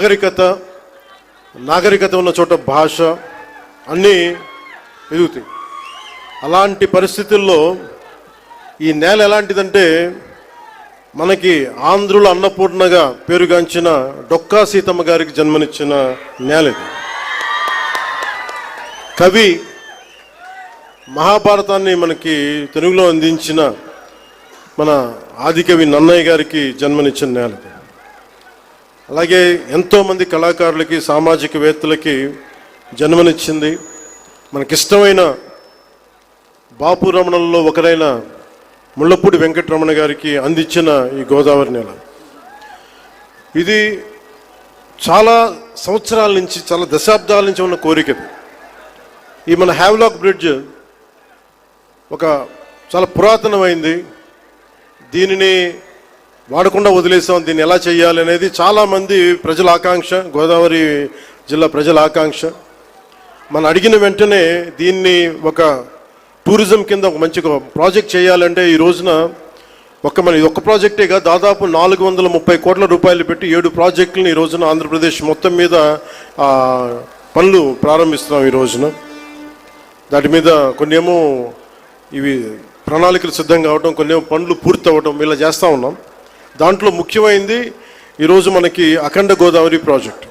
నాగరికత నాగరికత ఉన్న చోట భాష అన్నీ ఎదుగుతాయి. అలాంటి పరిస్థితుల్లో ఈ నేల ఎలాంటిదంటే మనకి ఆంధ్రుల అన్నపూర్ణగా పేరుగాంచిన డొక్కా సీతమ్మ గారికి జన్మనిచ్చిన నేల ఇది. కవి మహాభారతాన్ని మనకి తెలుగులో అందించిన మన ఆదికవి నన్నయ్య గారికి జన్మనిచ్చిన నేల ఇది. అలాగే ఎంతోమంది కళాకారులకి సామాజికవేత్తలకి జన్మనిచ్చింది. మనకిష్టమైన బాపు రమణంలో ఒకరైన ముళ్ళపూడి వెంకటరమణ గారికి అందించిన ఈ గోదావరి నేల. ఇది చాలా సంవత్సరాల నుంచి చాలా దశాబ్దాల నుంచి ఉన్న కోరిక ఈ మన హ్యావ్లాక్ బ్రిడ్జ్ ఒక చాలా పురాతనమైంది. దీనిని వాడకుండా వదిలేసాం దీన్ని ఎలా చేయాలి అనేది చాలామంది ప్రజల ఆకాంక్ష గోదావరి జిల్లా ప్రజల ఆకాంక్ష. మనం అడిగిన వెంటనే దీన్ని ఒక టూరిజం కింద ఒక మంచి ప్రాజెక్ట్ చేయాలంటే ఈ రోజున ఒక మన ఒక్క ప్రాజెక్టేగా దాదాపు నాలుగు వందల ముప్పై కోట్ల రూపాయలు పెట్టి ఏడు ప్రాజెక్టులను ఈ రోజున ఆంధ్రప్రదేశ్ మొత్తం మీద పనులు ప్రారంభిస్తున్నాం ఈ రోజున. దాటి మీద కొన్ని ఏమో ఇవి ప్రణాళికలు సిద్ధం కావడం కొన్ని ఏమో పనులు పూర్తి అవ్వడం ఇలా చేస్తూ ఉన్నాం. దాంట్లో ముఖ్యమైంది ఈరోజు మనకి అఖండ గోదావరి ప్రాజెక్ట్.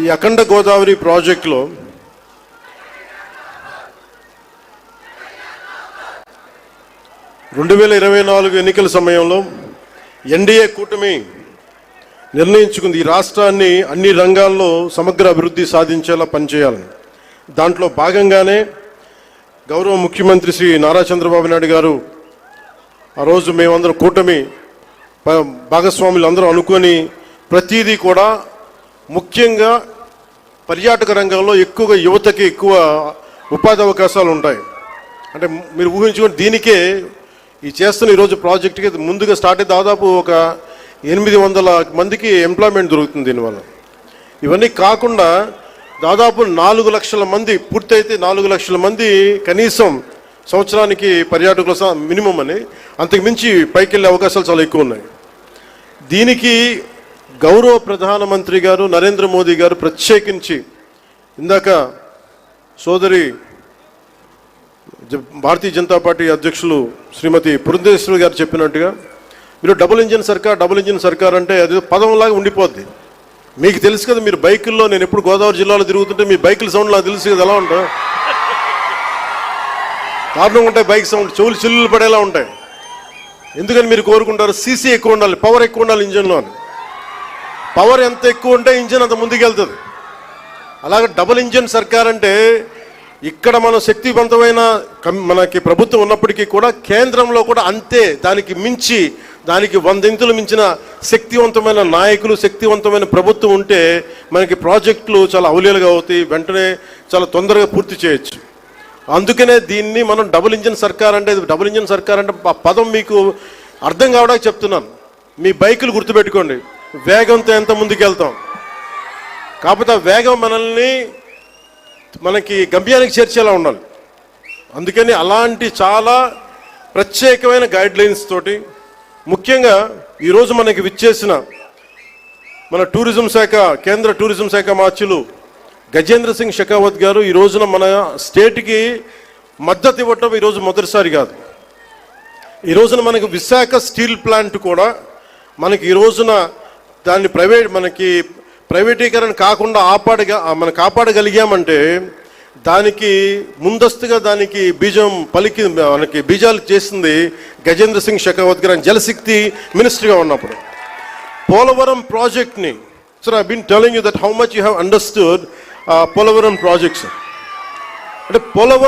ఈ అఖండ గోదావరి ప్రాజెక్టులో రెండు వేల ఇరవై నాలుగు ఎన్నికల సమయంలో ఎన్డీఏ కూటమి నిర్ణయించుకుంది. ఈ రాష్ట్రాన్ని అన్ని రంగాల్లో సమగ్ర అభివృద్ధి సాధించేలా పనిచేయాలని. దాంట్లో భాగంగానే గౌరవ ముఖ్యమంత్రి శ్రీ నారా చంద్రబాబు నాయుడు గారు ఆ రోజు మేమందరం కూటమి భాగస్వాములు అందరూ అనుకొని ప్రతిదీ కూడా ముఖ్యంగా పర్యాటక రంగంలో ఎక్కువగా యువతకి ఎక్కువ ఉపాధి అవకాశాలు ఉంటాయి. అంటే మీరు ఊహించుకొని దీనికే ఈ చేస్తున్న ఈరోజు ప్రాజెక్ట్కి ముందుగా స్టార్ట్ అయ్యి దాదాపు ఒక ఎనిమిది వందల మందికి ఎంప్లాయ్మెంట్ దొరుకుతుంది దీనివల్ల. ఇవన్నీ కాకుండా దాదాపు నాలుగు లక్షల మంది పూర్తయితే నాలుగు లక్షల మంది కనీసం సంవత్సరానికి పర్యాటకుల మినిమం అని. అంతకు మించి పైకి వెళ్ళే అవకాశాలు చాలా ఎక్కువ ఉన్నాయి. దీనికి గౌరవ ప్రధానమంత్రి గారు నరేంద్ర మోదీ గారు ప్రత్యేకించి ఇందాక సోదరి జ- భారతీయ జనతా పార్టీ అధ్యక్షులు శ్రీమతి పురంధేశ్వరి గారు చెప్పినట్టుగా మీరు డబుల్ ఇంజిన్ సర్కార్ డబుల్ ఇంజిన్ సర్కార్ అంటే అది పదంలాగా ఉండిపోద్ది. మీకు తెలుసు కదా మీరు బైకుల్లో నేను ఎప్పుడు గోదావరి జిల్లాలో తిరుగుతుంటే మీ బైకుల సౌండ్ నాకు తెలుసు కదా ఎలా ఉంటాయి? దారుణంగా ఉంటాయి బైక్ సౌండ్ చెవులు చిల్లులు పడేలా ఉంటాయి. ఎందుకని మీరు కోరుకుంటారు? సీసీ ఎక్కువ ఉండాలి. పవర్ ఎక్కువ ఉండాలి ఇంజన్లో అని. పవర్ ఎంత ఎక్కువ ఉంటే ఇంజన్ అంత ముందుకెళ్తుంది. అలాగే డబుల్ ఇంజన్ సర్కార్ అంటే ఇక్కడ మన శక్తివంతమైన కం- మనకి ప్రభుత్వం ఉన్నప్పటికీ కూడా కేంద్రంలో కూడా అంతే దానికి మించి దానికి వందెంతులు మించిన శక్తివంతమైన నాయకులు శక్తివంతమైన ప్రభుత్వం ఉంటే మనకి ప్రాజెక్టులు చాలా అవలీలుగా అవుతాయి. వెంటనే చాలా తొందరగా పూర్తి చేయొచ్చు. అందుకనే దీన్ని మనం డబుల్ ఇంజిన్ సర్కార్ అంటే డబుల్ ఇంజిన్ సర్కార్ అంటే ఆ పదం మీకు అర్థం కావడానికి చెప్తున్నాను. మీ బైకులు గుర్తుపెట్టుకోండి. వేగంతో ఎంత ముందుకెళ్తాం. కాకపోతే ఆ వేగం మనల్ని మనకి గమ్యానికి చేర్చేలా ఉండాలి. అందుకని అలాంటి చాలా ప్రత్యేకమైన గైడ్ లైన్స్ తోటి ముఖ్యంగా ఈరోజు మనకి విచ్చేసిన మన టూరిజం శాఖ కేంద్ర టూరిజం శాఖ మార్చులు గజేంద్ర సింగ్ షెకావత్ గారు ఈ రోజున మన స్టేట్కి మద్దతు ఇవ్వటం ఈరోజు మొదటిసారి కాదు. ఈ రోజున మనకి విశాఖ స్టీల్ ప్లాంట్ కూడా మనకి ఈ రోజున దాన్ని ప్రైవేట్ మనకి ప్రైవేటీకరణ కాకుండా ఆపాడగా మనం కాపాడగలిగామంటే దానికి ముందస్తుగా దానికి బీజం పలికి మనకి బీజాలు చేసింది గజేంద్ర సింగ్ షెకావత్ గారు జలశక్తి మినిస్టర్గా ఉన్నప్పుడు. పోలవరం ప్రాజెక్ట్ని Sir, I've been telling you that how much you have understood uh, Polavaram projects. Sir. Polavaram